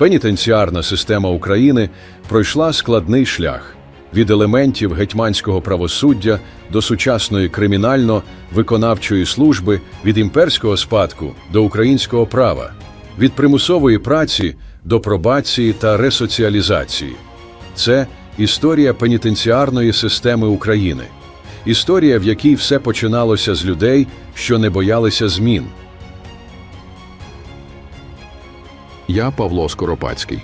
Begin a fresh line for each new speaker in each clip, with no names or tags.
Пенітенціарна система України пройшла складний шлях від елементів гетьманського правосуддя до сучасної кримінально-виконавчої служби, від імперського спадку до українського права, від примусової праці до пробації та ресоціалізації. Це історія пенітенціарної системи України, історія, в якій все починалося з людей, що не боялися змін.
Я Павло Скоропадський.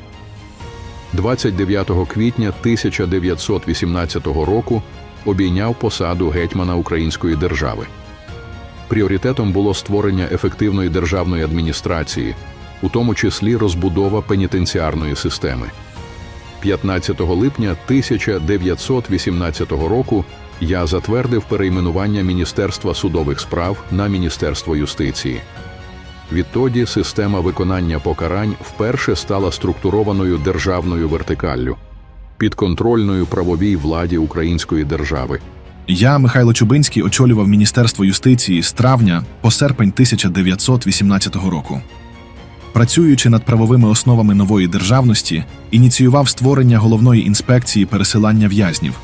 29 квітня 1918 року обійняв посаду гетьмана Української держави. Пріоритетом було створення ефективної державної адміністрації, у тому числі розбудова пенітенціарної системи. 15 липня 1918 року я затвердив перейменування Міністерства судових справ на Міністерство юстиції. Відтоді система виконання покарань вперше стала структурованою державною вертикаллю, підконтрольною правовій владі Української держави.
Я, Михайло Чубинський, очолював Міністерство юстиції з травня по серпень 1918 року. Працюючи над правовими основами нової державності, ініціював створення головної інспекції пересилання в'язнів.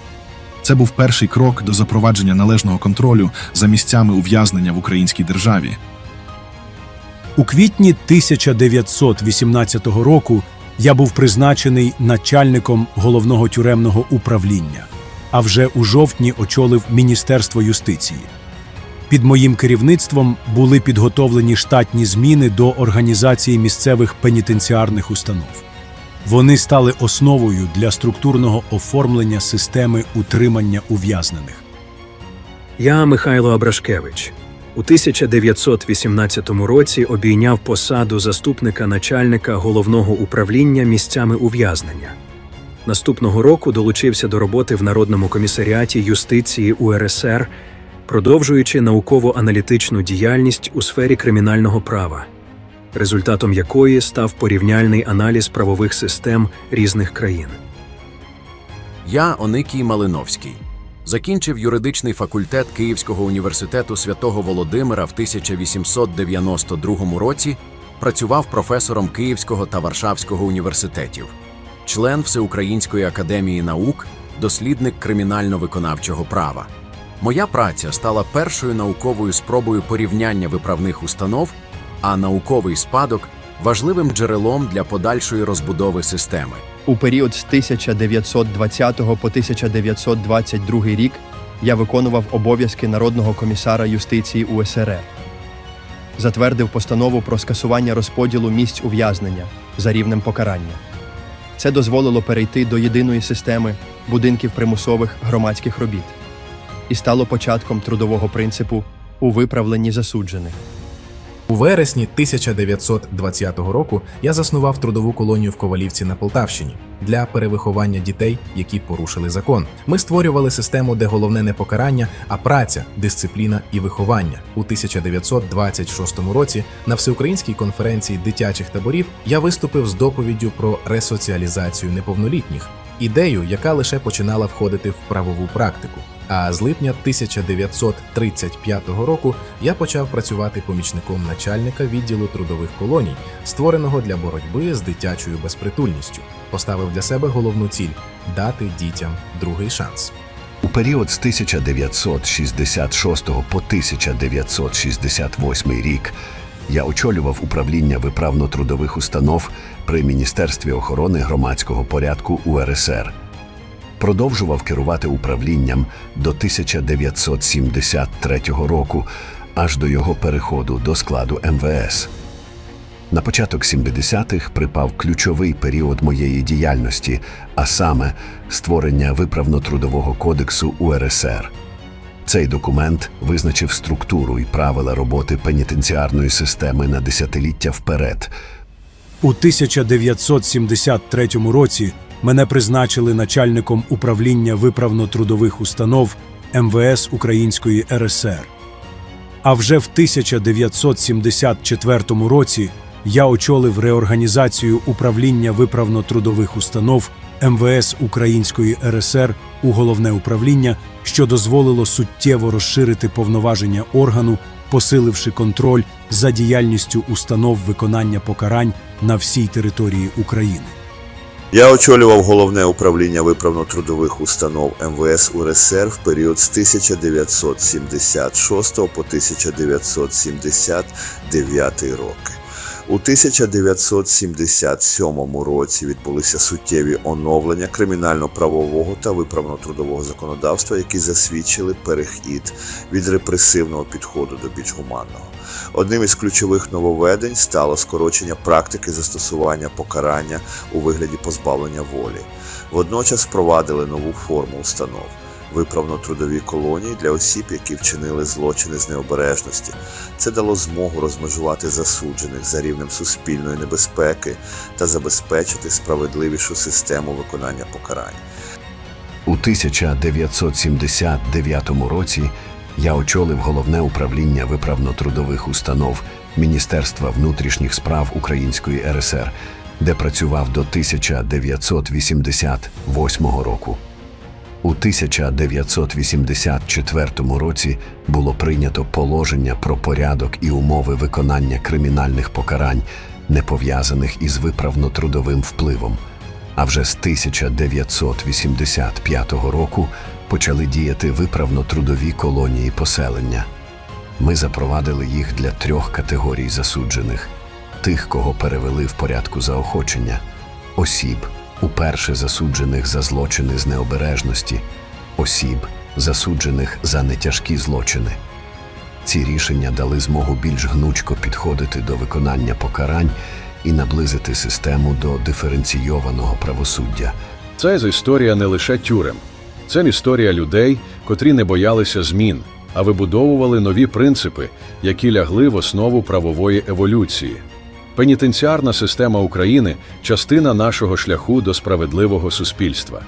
Це був перший крок до запровадження належного контролю за місцями ув'язнення в українській державі.
У квітні 1918 року я був призначений начальником головного тюремного управління, а вже у жовтні очолив Міністерство юстиції. Під моїм керівництвом були підготовлені штатні зміни до організації місцевих пенітенціарних установ. Вони стали основою для структурного оформлення системи утримання ув'язнених.
Я Михайло Абрашкевич. У 1918 році обійняв посаду заступника начальника головного управління місцями ув'язнення. Наступного року долучився до роботи в Народному комісаріаті юстиції УРСР, продовжуючи науково-аналітичну діяльність у сфері кримінального права, результатом якої став порівняльний аналіз правових систем різних країн.
Я Оникій Малиновський. Закінчив юридичний факультет Київського університету святого Володимира в 1892 році, працював професором Київського та Варшавського університетів, член Всеукраїнської академії наук, дослідник кримінально-виконавчого права. Моя праця стала першою науковою спробою порівняння виправних установ, а науковий спадок важливим джерелом для подальшої розбудови системи.
У період з 1920 по 1922 рік я виконував обов'язки Народного комісара юстиції УСРР. Затвердив постанову про скасування розподілу місць ув'язнення за рівнем покарання. Це дозволило перейти до єдиної системи будинків примусових громадських робіт і стало початком трудового принципу у виправленні засуджених.
Вересні 1920 року я заснував трудову колонію в Ковалівці на Полтавщині для перевиховання дітей, які порушили закон. Ми створювали систему, де головне не покарання, а праця, дисципліна і виховання. У 1926 році на всеукраїнській конференції дитячих таборів я виступив з доповіддю про ресоціалізацію неповнолітніх, ідею, яка лише починала входити в правову практику. А з липня 1935 року я почав працювати помічником начальника відділу трудових колоній, створеного для боротьби з дитячою безпритульністю. Поставив для себе головну ціль дати дітям другий шанс.
У період з 1966 по 1968 рік я очолював управління виправно-трудових установ при Міністерстві охорони громадського порядку УРСР. Продовжував керувати управлінням до 1973 року, аж до його переходу до складу МВС. На початок 70-х припав ключовий період моєї діяльності, а саме створення виправно-трудового кодексу УРСР. Цей документ визначив структуру і правила роботи пенітенціарної системи на десятиліття вперед.
У 1973 році мене призначили начальником управління виправно-трудових установ МВС Української РСР. А вже в 1974 році я очолив реорганізацію управління виправно-трудових установ МВС Української РСР у головне управління, що дозволило суттєво розширити повноваження органу посиливши контроль за діяльністю установ виконання покарань на всій території України.
Я очолював головне управління виправно-трудових установ МВС УРСР в період з 1976 по 1979 роки. У 1977 році відбулися суттєві оновлення кримінально-правового та виправно-трудового законодавства, які засвідчили перехід від репресивного підходу до більш гуманного. Одним із ключових нововведень стало скорочення практики застосування покарання у вигляді позбавлення волі. Водночас впровадили нову форму установ виправно-трудові колонії для осіб, які вчинили злочини з необережності. Це дало змогу розмежувати засуджених за рівнем суспільної небезпеки та забезпечити справедливішу систему виконання покарань.
У 1979 році я очолив головне управління виправно-трудових установ Міністерства внутрішніх справ Української РСР, де працював до 1988 року. У 1984 році було прийнято положення про порядок і умови виконання кримінальних покарань, не пов'язаних із виправно-трудовим впливом. А вже з 1985 року почали діяти виправно-трудові колонії поселення. Ми запровадили їх для трьох категорій засуджених: тих, кого перевели в порядку заохочення, осіб, уперше засуджених за злочини з необережності, осіб, засуджених за нетяжкі злочини. Ці рішення дали змогу більш гнучко підходити до виконання покарань і наблизити систему до диференційованого правосуддя.
Це з історія не лише тюрем, це історія людей, котрі не боялися змін, а вибудовували нові принципи, які лягли в основу правової еволюції. Пенітенціарна система України частина нашого шляху до справедливого суспільства.